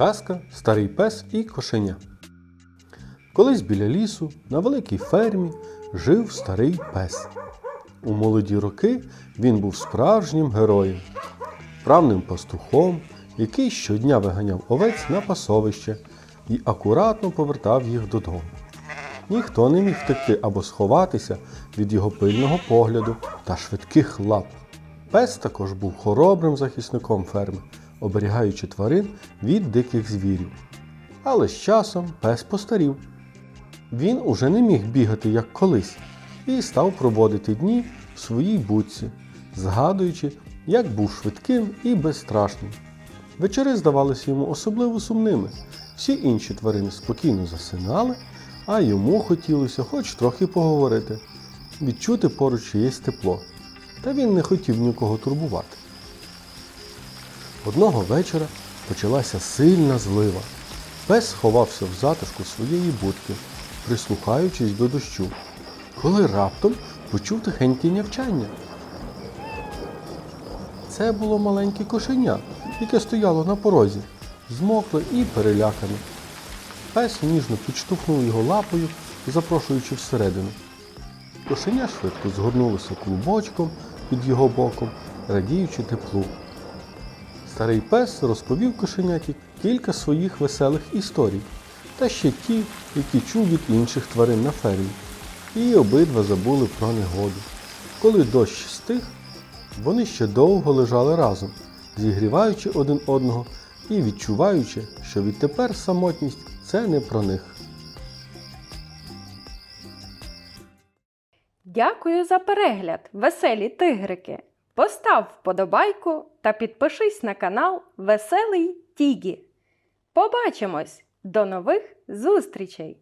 Казка Старий пес і кошеня. Колись біля лісу на великій фермі жив старий пес. У молоді роки він був справжнім героєм, правним пастухом, який щодня виганяв овець на пасовище і акуратно повертав їх додому. Ніхто не міг втекти або сховатися від його пильного погляду та швидких лап. Пес також був хоробрим захисником ферми, оберігаючи тварин від диких звірів. Але з часом пес постарів. Він уже не міг бігати як колись і став проводити дні в своїй будці, згадуючи, як був швидким і безстрашним. Вечори здавалися йому особливо сумними. Всі інші тварини спокійно засинали, а йому хотілося хоч трохи поговорити, відчути поруч чиєсь тепло. Та він не хотів нікого турбувати. Одного вечора почалася сильна злива. Пес сховався в затишку своєї будки, прислухаючись до дощу, коли раптом почув тихеньке нявчання. Це було маленьке кошеня, яке стояло на порозі, змокле і перелякане. Пес ніжно підштовхнув його лапою, запрошуючи всередину. Кошеня швидко згорнулося клубочком під його боком, радіючи теплу. Старий пес розповів кошеняті кілька своїх веселих історій, та ще ті, які чув від інших тварин на фермі. І обидва забули про негоду. Коли дощ стих, вони ще довго лежали разом, зігріваючи один одного і відчуваючи, що відтепер самотність це не про них. Дякую за перегляд, веселі тигрики. Постав вподобайку та підпишись на канал Веселий Тігі. Побачимось! До нових зустрічей!